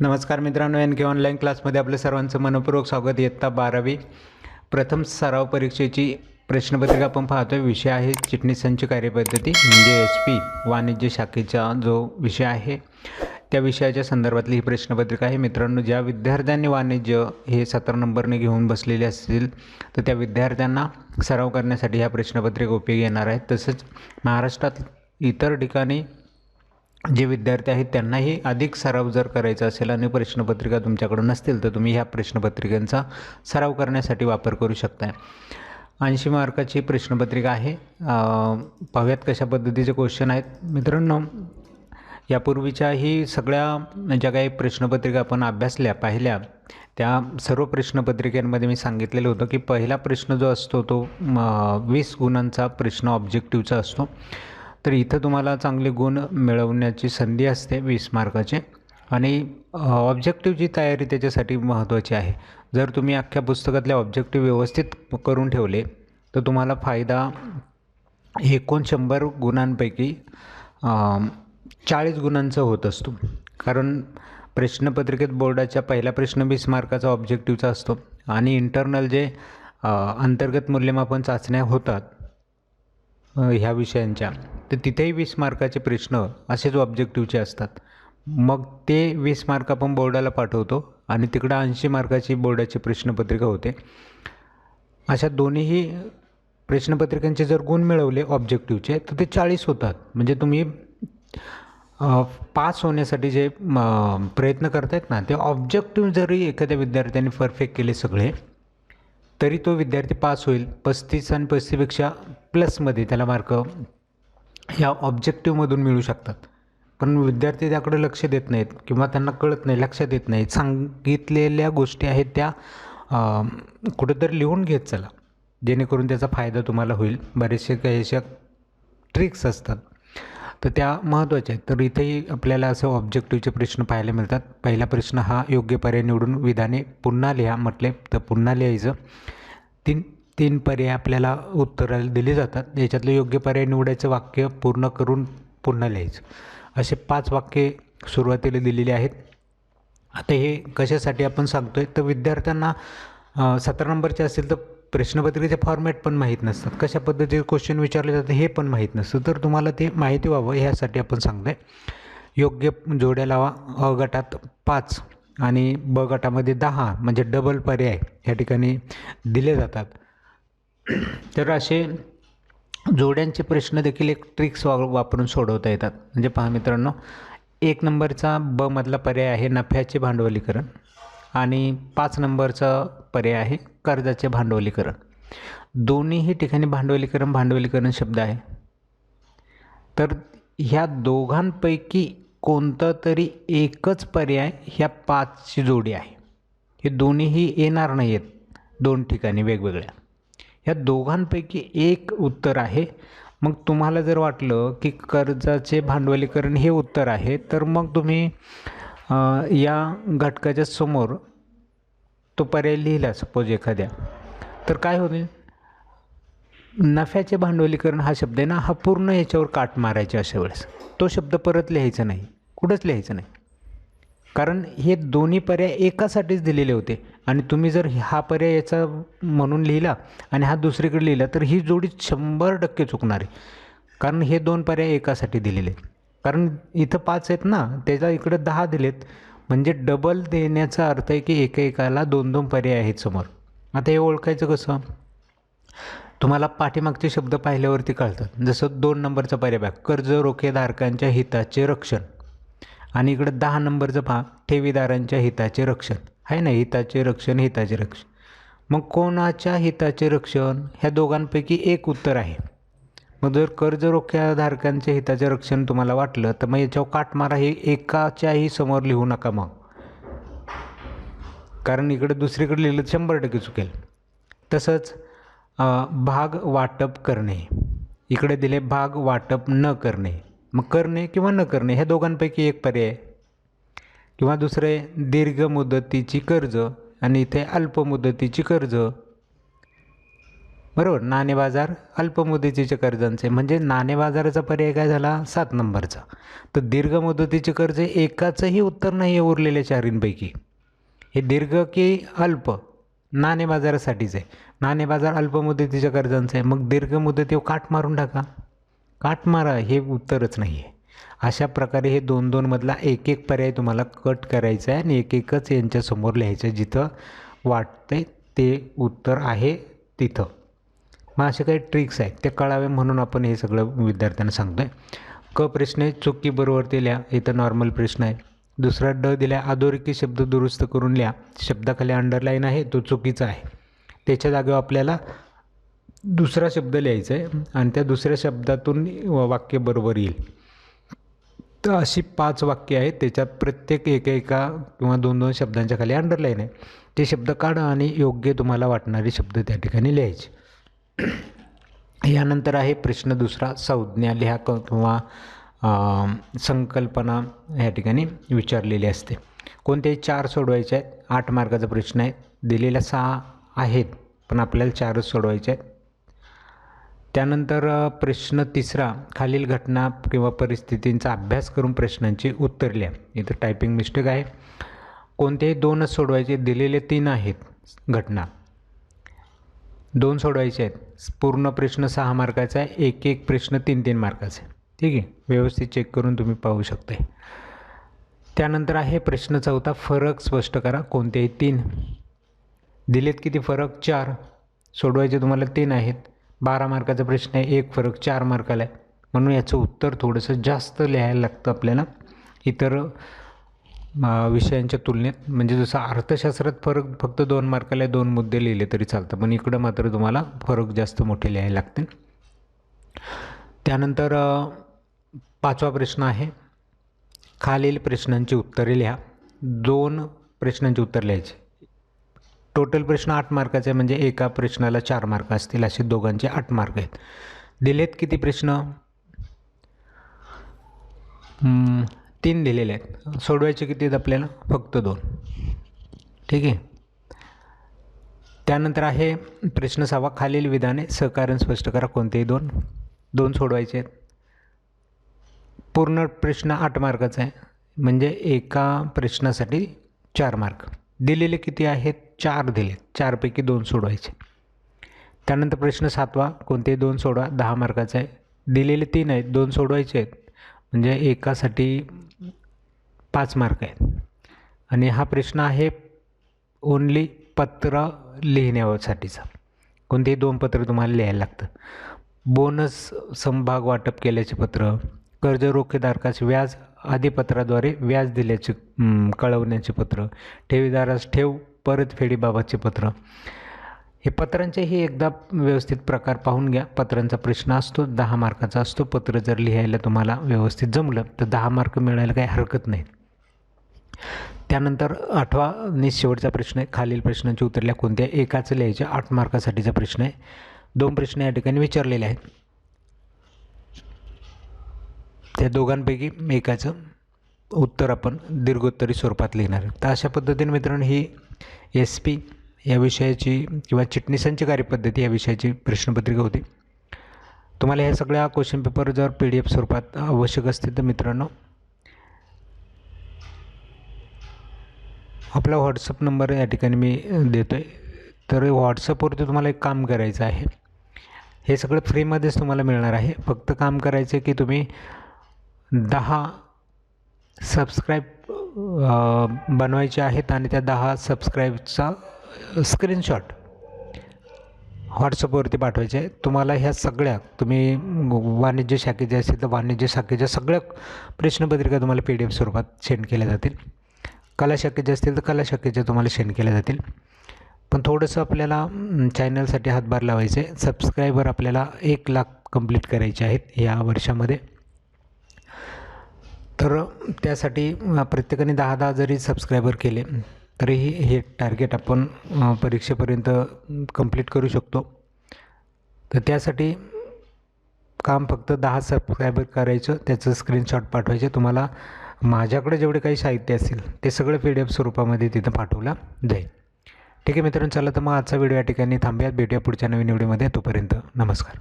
नमस्कार मित्रांनो एन के ऑनलाईन क्लासमध्ये आपल्या सर्वांचं मनपूर्वक स्वागत इयत्ता बारावी प्रथम सराव परीक्षेची प्रश्नपत्रिका आपण पाहतोय. विषय आहे चिटणीसांची कार्यपद्धती म्हणजे एस पी वाणिज्य शाखेचा जो विषय आहे त्या विषयाच्या संदर्भातली ही प्रश्नपत्रिका आहे. मित्रांनो ज्या विद्यार्थ्यांनी वाणिज्य हे सतरा नंबरने घेऊन बसलेले असतील तर त्या विद्यार्थ्यांना सराव करण्यासाठी ह्या प्रश्नपत्रिका उपयोगी येणार आहेत. तसंच महाराष्ट्रात इतर ठिकाणी जे विद्यार्थी आहेत त्यांनाही अधिक सराव जर करायचा असेल आणि प्रश्नपत्रिका तुमच्याकडं नसतील तर तुम्ही ह्या प्रश्नपत्रिकांचा सराव करण्यासाठी वापर करू शकताय. ऐंशी मार्काची प्रश्नपत्रिका आहे. पाहूयात कशा पद्धतीचे क्वेश्चन आहेत. मित्रांनो यापूर्वीच्याही सगळ्या ज्या काही प्रश्नपत्रिका आपण अभ्यासल्या पाहिल्या त्या सर्व प्रश्नपत्रिकांमध्ये मी सांगितलेलं होतं की पहिला प्रश्न जो असतो तो वीस गुणांचा प्रश्न ऑब्जेक्टिव्हचा असतो. तर इथं तुम्हाला चांगले गुण मिळवण्याची संधी असते वीस मार्काचे. आणि ऑब्जेक्टिव्हची तयारी त्याच्यासाठी महत्त्वाची आहे. जर तुम्ही अख्ख्या पुस्तकातले ऑब्जेक्टिव्ह व्यवस्थित करून ठेवले तर तुम्हाला फायदा एकूण शंभर गुणांपैकी चाळीस गुणांचा होत असतो. कारण प्रश्नपत्रिकेत बोर्डाच्या पहिला प्रश्न वीस मार्काचा ऑब्जेक्टिव्हचा असतो. आणि इंटरनल जे अंतर्गत मूल्यमापन चाचण्या होतात ह्या विषयांच्या. तर तिथेही वीस मार्काचे प्रश्न असेच ऑब्जेक्टिव्हचे असतात. मग ते वीस मार्क आपण बोर्डाला पाठवतो आणि तिकडं ऐंशी मार्काची बोर्डाची प्रश्नपत्रिका होते. अशा दोन्हीही प्रश्नपत्रिकांचे जर गुण मिळवले ऑब्जेक्टिव्हचे तर ते चाळीस होतात. म्हणजे तुम्ही पास होण्यासाठी जे प्रयत्न करतायत ना ते ऑब्जेक्टिव्ह जरी एखाद्या विद्यार्थ्याने परफेक्ट केले सगळे तरी तो विद्यार्थी पास होईल. पस्तीस आणि पस्तीपेक्षा प्लसमध्ये त्याला मार्क ह्या ऑब्जेक्टिव्हमधून मिळू शकतात. पण विद्यार्थी त्याकडे लक्ष देत नाहीत किंवा त्यांना कळत नाही लक्षात येत नाहीत. सांगितलेल्या गोष्टी आहेत त्या कुठेतरी कुठंतरी लिहून घेत चला. जेणेकरून त्याचा फायदा तुम्हाला होईल. बरेचसे काही अशा ट्रिक्स असतात. तर त्या महत्त्वाच्या आहेत. तर इथेही आपल्याला असं ऑब्जेक्टिव्हचे प्रश्न पाहायला मिळतात. पहिला प्रश्न हा योग्य पर्याय निवडून विधाने पुन्हा लिहा म्हटले तर पुन्हा लिहायचं. तीन तीन पर्याय आपल्याला उत्तराला दिले जातात. याच्यातलं योग्य पर्याय निवडायचं वाक्य पूर्ण करून पुन्हा लिहायचं. असे पाच वाक्ये सुरुवातीला दिलेली आहेत. आता हे कशासाठी आपण सांगतोय? तर विद्यार्थ्यांना सतरा नंबरचे असेल तर प्रश्नपत्रिकेचे फॉर्मॅट पण माहीत नसतात. कशा पद्धतीचे क्वेश्चन विचारले जातात हे पण माहीत नसतं. तर तुम्हाला ते माहिती व्हावं ह्यासाठी आपण सांगतोय. योग्य जोड्या लावा अ गटात पाच आणि ब गटामध्ये दहा म्हणजे डबल पर्याय ह्या ठिकाणी दिले जातात. तर असे जोड्यांचे प्रश्न देखील एक ट्रिक्स वा वापरून सोडवता येतात. म्हणजे पहा मित्रांनो एक नंबरचा ब मधला पर्याय आहे नफ्याचे भांडवलीकरण आणि पाच नंबरचा पर्याय आहे कर्जाचे भांडवलीकरण. दोन्हीही ठिकाणी भांडवलीकरण भांडवलीकरण शब्द आहे. तर ह्या दोघांपैकी कोणता तरी एकच पर्याय ह्या पाचची जोडी आहे. हे दोन्हीही येणार नाही आहेत दोन ठिकाणी वेगवेगळ्या. ह्या दोघांपैकी एक उत्तर आहे. मग तुम्हाला जर वाटलं की कर्जाचे भांडवलीकरण हे उत्तर आहे तर मग तुम्ही या घटकाच्या समोर तो पर्याय लिहिला सपोज एखाद्या. तर काय होईल? नफ्याचे भांडवलीकरण हा शब्द आहे ना हा पूर्ण याच्यावर काट मारायचे अशा वेळेस. तो शब्द परत लिहायचा नाही. कुठंच लिहायचं नाही. कारण हे दोन्ही पर्याय एकासाठीच दिलेले होते. आणि तुम्ही जर हा पर्याय याचा म्हणून लिहिला आणि हा दुसरीकडे लिहिला तर ही जोडी शंभर टक्के चुकणार आहे. कारण हे दोन पर्याय एकासाठी दिलेले आहेत. कारण इथं पाच आहेत ना त्याच्या इकडं दहा दिलेत. म्हणजे डबल देण्याचा अर्थ आहे की एका एकाला दोन दोन पर्याय आहेत समोर. आता हे ओळखायचं कसं? तुम्हाला पाठीमागचे शब्द पाहिल्यावरती कळतात. जसं दोन नंबरचा पर्याय बघा. कर्ज रोखेधारकांच्या हिताचे रक्षण. आणि इकडं दहा नंबरचं पहा. ठेवीदारांच्या हिताचे रक्षण. आहे ना हिताचे रक्षण हिताचे रक्षण मग कोणाच्या हिताचे रक्षण? ह्या दोघांपैकी एक उत्तर आहे. मग जर कर्ज रोख्याधारकांच्या हिताचे रक्षण तुम्हाला वाटलं तर मग याच्यावर काटमारा हे एकाच्याही समोर लिहू नका मग. कारण इकडे दुसरीकडे लिहिलं तर शंभर टक्के चुकेल. तसंच भाग वाटप करणे. इकडे दिले भाग वाटप न करणे. मग करणे किंवा न करणे ह्या दोघांपैकी एक पर्याय. किंवा दुसरे दीर्घ मुदतीची कर्ज आणि इथे अल्प मुदतीची कर्ज. बरोबर? नाणे बाजार अल्पमुदतीच्या कर्जांचे. म्हणजे नाणे बाजाराचा पर्याय काय झाला? सात नंबरचा. तर दीर्घ मुदतीचे कर्ज एकाचंही उत्तर नाही आहे उरलेल्या चारींपैकी. हे दीर्घ की अल्प? नाणे बाजारासाठीच आहे. नाणे बाजार अल्पमुदतीच्या कर्जांचं आहे. मग दीर्घ मुदतीवर काठ मारून टाका. काठ मारा हे उत्तरच नाही आहे. अशा प्रकारे हे दोन दोनमधला एक एक पर्याय तुम्हाला कट करायचा आहे आणि एक एकच यांच्यासमोर लिहायचं आहे. जिथं वाटते ते उत्तर आहे तिथं. मग असे काही ट्रिक्स आहेत. ते कळावे म्हणून आपण हे सगळं विद्यार्थ्यांना सांगतो आहे क प्रश्न आहे चुकी बरोबर ते लिहा. इथं नॉर्मल प्रश्न आहे. दुसरा ड दिला अधोरेखी शब्द दुरुस्त करून लिहा. शब्दाखाली अंडरलाईन आहे तो चुकीचा आहे. त्याच्या जागेवर आपल्याला दुसरा शब्द लिहायचा आहे आणि त्या दुसऱ्या शब्दातून वाक्य बरोबर येईल. तर अशी पाच वाक्य आहेत त्याच्यात प्रत्येक एका एका किंवा दोन दोन शब्दांच्या खाली अंडरलाईन आहे. ते शब्द काढा आणि योग्य तुम्हाला वाटणारे शब्द त्या ठिकाणी लिहायचे. यानंतर आहे प्रश्न दुसरा संज्ञा लिहा क किंवा संकल्पना ह्या ठिकाणी विचारलेली असते. कोणतेही चार सोडवायचे आहेत आठ मार्काचा प्रश्न आहे दिलेल्या सहा आहेत पण आपल्याला चारच सोडवायचे आहेत त्यानंतर प्रश्न तिसरा खालील घटना किंवा परिस्थितींचा अभ्यास करून प्रश्नांची उत्तर लिहा. इथं टायपिंग मिस्टेक आहे. कोणतेही दोनच सोडवायचे दिलेले तीन आहेत घटना. दोन सोडवायचे आहेत. पूर्ण प्रश्न सहा मार्काचा आहे. एक एक प्रश्न तीन तीन मार्काचा आहे ठीक आहे? व्यवस्थित चेक करून तुम्ही पाहू शकता त्यानंतर आहे प्रश्न चौथा फरक स्पष्ट करा. कोणतेही तीन. दिलेत किती फरक? चार. सोडवायचे तुम्हाला तीन आहेत. बारा मार्काचा प्रश्न आहे एक फरक चार मार्काला आहे. म्हणून याचं उत्तर थोडंसं जास्त लिहायला लागतं आपल्याला. इतर विषयांच्या तुलनेत म्हणजे जसं अर्थशास्त्रात फरक फक्त दोन मार्काला दोन मुद्दे लिहिले तरी चालतं. पण इकडं मात्र तुम्हाला फरक जास्त मोठे लिहायला लागतील. त्यानंतर पाचवा प्रश्न आहे. खालील प्रश्नांची उत्तरे लिहा. दोन प्रश्नांची उत्तर लिहायची. टोटल प्रश्न आठ मार्काचे आहे म्हणजे एका प्रश्नाला चार मार्क असतील असे दोघांचे आठ मार्क आहेत. दिलेत किती प्रश्न? तीन दिलेले आहेत. सोडवायचे किती आहेत आपल्याला? फक्त दोन. ठीक आहे? त्यानंतर आहे प्रश्न सहावा खालील विधाने सहकारण स्पष्ट करा कोणतेही दोन. दोन सोडवायचे आहेत. पूर्ण प्रश्न आठ मार्काचा आहे म्हणजे एका प्रश्नासाठी चार मार्क. दिलेले किती आहेत? चार दिले. चारपैकी दोन सोडवायचे. त्यानंतर प्रश्न सातवा कोणतेही दोन सोडवा? दहा मार्काचा आहे. दिलेले तीन आहेत दोन सोडवायचे आहेत. म्हणजे एकासाठी पाच मार्क आहेत. आणि हा प्रश्न आहे ओन्ली पत्र लिहिण्यासाठीचा. कोणतेही दोन पत्र तुम्हाला लिहायला लागतं. बोनस समभाग वाटप केल्याचे पत्र कर्ज रोखेधारकास व्याज आधिपत्राद्वारे व्याज दिल्याचे कळवण्याचे पत्र ठेवीदारास ठेव परतफेडीबाबतचे पत्र. हे पत्रांचेही एकदा व्यवस्थित प्रकार पाहून घ्या. पत्रांचा प्रश्न असतो दहा मार्काचा असतो. पत्र जर लिहायला तुम्हाला व्यवस्थित जमलं तर दहा मार्क मिळायला काही हरकत नाही. त्यानंतर आठवा आणि शेवटचा प्रश्न आहे. खालील प्रश्नांची उत्तरल्या कोणत्या एकाच लिहायचे आठ मार्कासाठीचा प्रश्न आहे? दोन प्रश्न या ठिकाणी विचारलेले आहेत. त्या दोघांपैकी एकाचं उत्तर आपण दीर्घोत्तरी स्वरूपात लिहिणार आहे तर अशा पद्धतीने मित्रांनो ही एस पी या विषयाची किंवा चिटणीसांची कार्यपद्धती या विषयाची प्रश्नपत्रिका होती. तुम्हाला ह्या सगळ्या क्वेश्चन पेपर जर पी डी एफ स्वरूपात आवश्यक असतील तर मित्रांनो आपला व्हॉट्सअप नंबर या ठिकाणी मी देतो आहे तर व्हॉट्सअपवरती तुम्हाला एक काम करायचं आहे. हे सगळं फ्रीमध्येच तुम्हाला मिळणार आहे. फक्त काम करायचं आहे की तुम्ही दहा सबस्क्राईब बनवायचे आहेत आणि त्या दहा सबस्क्राईबचा स्क्रीनशॉट व्हॉट्सअपवरती पाठवायचे. आहे तुम्हाला ह्या सगळ्या तुम्ही वाणिज्य शाखेचे असतील तर वाणिज्य शाखेच्या सगळ्या प्रश्नपत्रिका तुम्हाला पी डी एफ स्वरूपात सेंड केल्या जातील. कला शाखेचे असतील तर कला शाखेच्या तुम्हाला सेंड केल्या जातील. पण थोडंसं आपल्याला चॅनलसाठी हातभार लावायचे. सबस्क्रायबर आपल्याला एक लाख कंप्लीट करायचे आहेत या वर्षामध्ये. तर त्यासाठी प्रत्येकाने दहा दहा जरी सबस्क्रायबर केले तरीही हे टार्गेट आपण परीक्षेपर्यंत कंप्लीट करू शकतो. तर त्यासाठी काम फक्त दहा सबस्क्रायबर करायचं त्याचं स्क्रीनशॉट पाठवायचे. तुम्हाला माझ्याकडे जेवढे काही साहित्य असेल ते सगळं पी डी एफ स्वरूपामध्ये तिथं पाठवलं जाईल. ठीक आहे मित्रांनो चला तर मग आजचा व्हिडिओ या ठिकाणी थांबूयात. भेटूया पुढच्या नवीन व्हिडिओमध्ये तोपर्यंत नमस्कार.